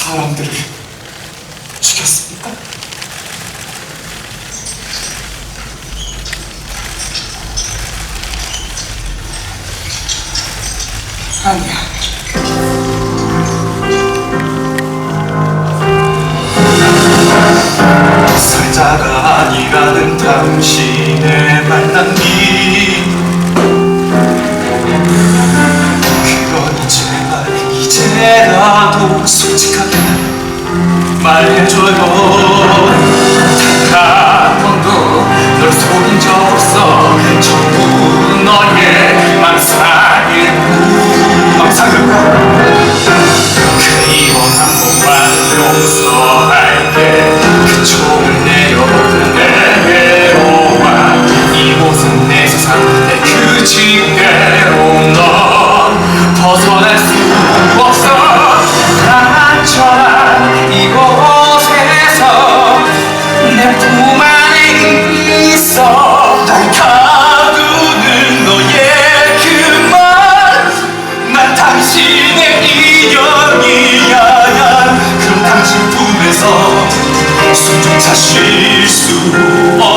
사람들을 죽였습니까? 아니야. 이제라도 솔직하게 말해줘요. 단 번도 널 속인 적 없어. 전부 너의 망상일 뿐. 망상일 그리워 한 번만 용서할게 그 총을 내려 내 당신의 인연이야 그럼 당신 품에서 숨조차 쉴수 없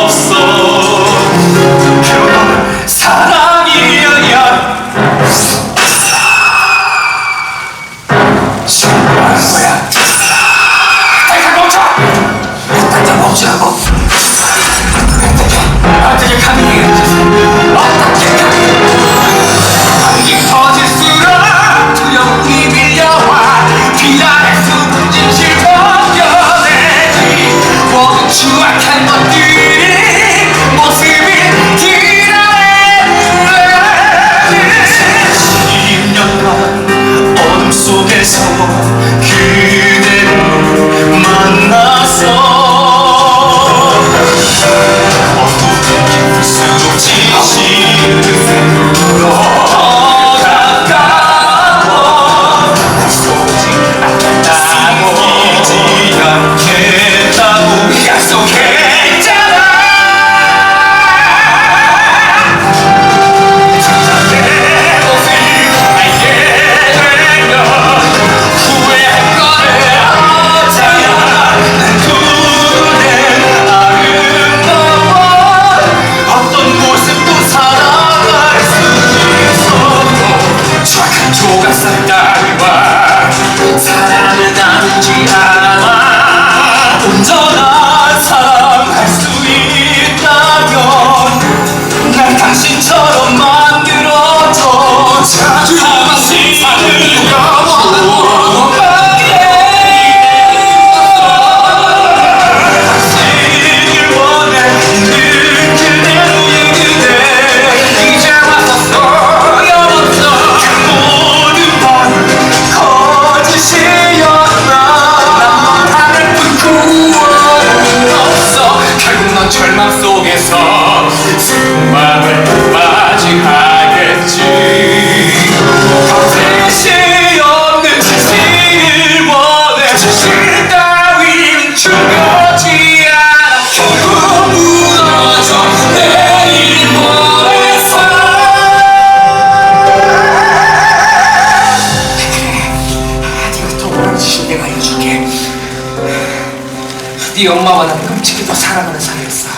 네 엄마와 난 끔찍히 더 사랑하는 사이였어.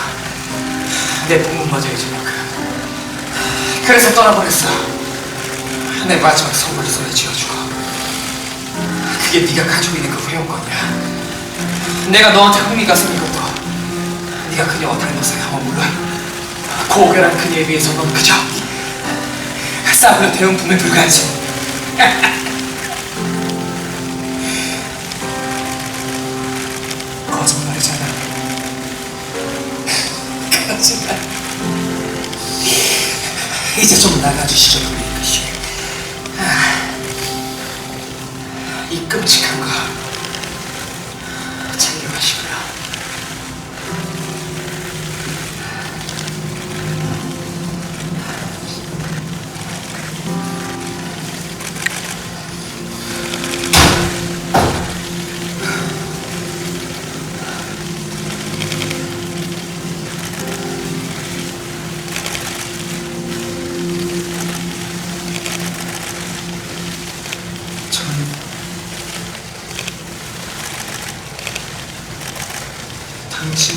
내 부모마저 잊어먹고 그래서 떠나버렸어. 내 마지막 선물로 손에 쥐어주고. 그게 네가 가지고 있는 그 회원권이야 내가 너한테 흥미가 생긴 것도 네가 그녀와 닮아서야 어, 물론 고결한 그녀에 비해서 넌 그저 싸구려 대용품에 불과하지 이제 좀 나가주시죠 것이 아, 이 끔찍한 거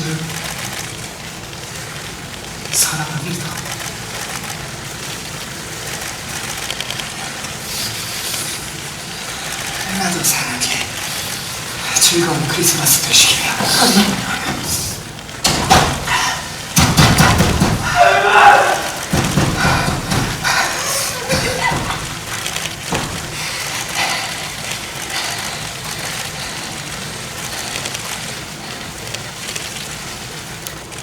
당신을 사랑합니다. 나도 사랑해. 즐거운 크리스마스 되시길.